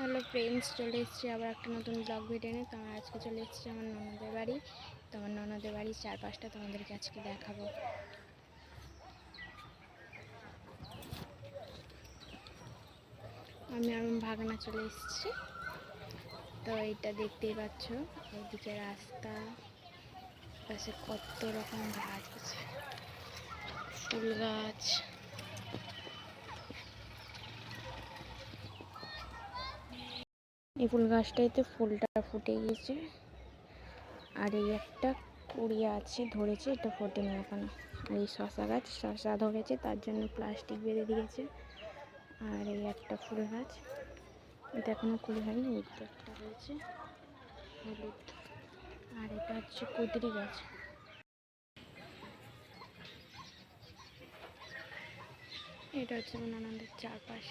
Hello friends চলে এসেছি আবার একটা নতুন ব্লগ ভিডিও নিয়ে। তো আমার আজকে চলে এসেছি আমার ননদের বাড়ি। তো আমার ননদের বাড়ির চারপাশটা তোমাদেরকে আজকে দেখাবো। আমি আমার ভাগনা চলে এসেছি। তো এইটা দেখতেই পাচ্ছ, এইদিকে রাস্তা। পাশে কত রকম গাছ আছে। ফুল গাছ। এই ফুল গাছটাইতে ফুলটা ফুটে গিয়েছে আর এই একটা কুড়ি আছে, ধরেছে, এটা ফোটেনি এখনও। আর এই শশা গাছ, শশা ধরেছে, তার জন্য প্লাস্টিক বেঁধে দিয়েছে। আর এই একটা ফুল গাছ, এটা এখনও কুড়ি হয়নি এটা একটা হয়েছে হলুদ। আর এটা হচ্ছে কুদরি গাছ। এটা হচ্ছে আমার ননদের চারপাশ।